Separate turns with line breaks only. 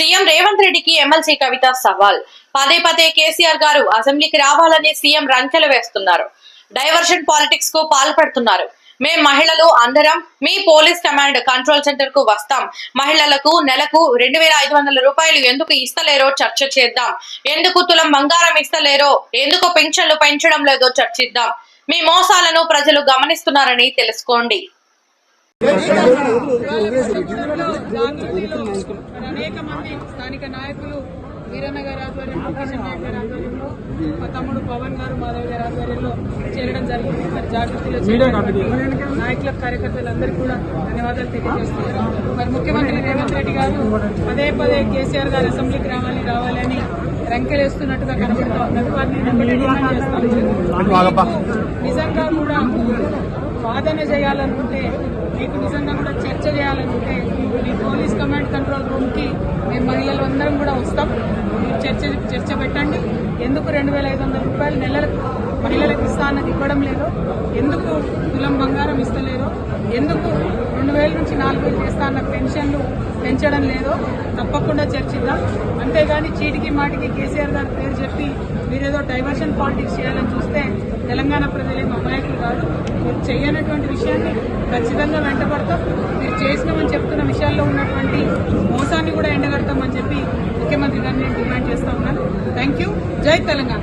CM Revanth రెడ్డికి MLC కవిత సవాల్. పదే పదే కేసీఆర్ గారు అసెంబ్లీకి రావాలని సీఎం రంకెలు వేస్తున్నారు. డైవర్షన్ పాలిటిక్స్కు పాల్పడుతున్నారు. మేం మహిళలు అందరం మీ పోలీస్ కమాండ్ కంట్రోల్ సెంటర్కు వస్తాం. మహిళలకు నెలకు రెండు వేల ఐదు వందల రూపాయలు ఎందుకు ఇస్తలేరో చర్చ చేద్దాం. ఎందుకు తులం బంగారం ఇస్తలేరో ఎందుకు పెన్షన్లు పెంచడం లేదో చర్చిద్దాం. మీ మోసాలను ప్రజలు గమనిస్తున్నారని తెలుసుకోండి.
అనేక మంది స్థానిక నాయకులు వీరన్న గారి ఆధ్వర్యంలో కిషన్ నాయక్ గారి ఆధ్వర్యంలో మా తమ్ముడు పవన్ గారు మాధవ్ గారి ఆధ్వర్యంలో చేరడం జరిగింది మరి జాగృతిలో చేరడం నాయకుల కార్యకర్తలందరికీ కూడా ధన్యవాదాలు తెలియజేస్తున్నారు మరి ముఖ్యమంత్రి రేవంత్ రెడ్డి గారు పదే పదే కేసీఆర్ గారు అసెంబ్లీకి రావాలి రావాలి అని రంకెలేస్తున్నట్టుగా కనబడుతూ ఉన్నది వారిని నిజంగా కూడా వాదన చేయాలనుకుంటే మీకు నిజంగా కూడా చర్చ చేయాలనుకుంటే మీ పోలీస్ కమాండ్ కంట్రోల్ రూమ్కి మేము మహిళలు అందరం కూడా వస్తాం. మీరు చర్చ చర్చ పెట్టండి. ఎందుకు రెండు వేల ఐదు వందల రూపాయలు నెలలకు మహిళలకు ఇస్తా అన్నది ఇవ్వడం లేదో? ఎందుకు తులం బంగారం ఇస్తలేదో ఎందుకు రెండు వేల నుంచి నాలుగు వేలు చేస్తా అన్న పెన్షన్లు పెంచడం లేదో? తప్పకుండా చర్చిద్దాం. అంతేగాని చీటికి మాటికి కేసీఆర్ గారి పేరు చెప్పి మీరేదో డైవర్షన్ పాలిటిక్స్ చేయాలని చూస్తే తెలంగాణ ప్రజలే అమాయకులు కాదు. మీరు చేయనటువంటి విషయాన్ని ఖచ్చితంగా వెంటబడతాం. మీరు చేసినామని చెప్తున్న విషయాల్లో ఉన్నటువంటి మోసాన్ని కూడా ఎండగడతామని చెప్పి ముఖ్యమంత్రి గారిని నేను డిమాండ్ చేస్తా ఉన్నాను. Thank you. జై తెలంగాణ.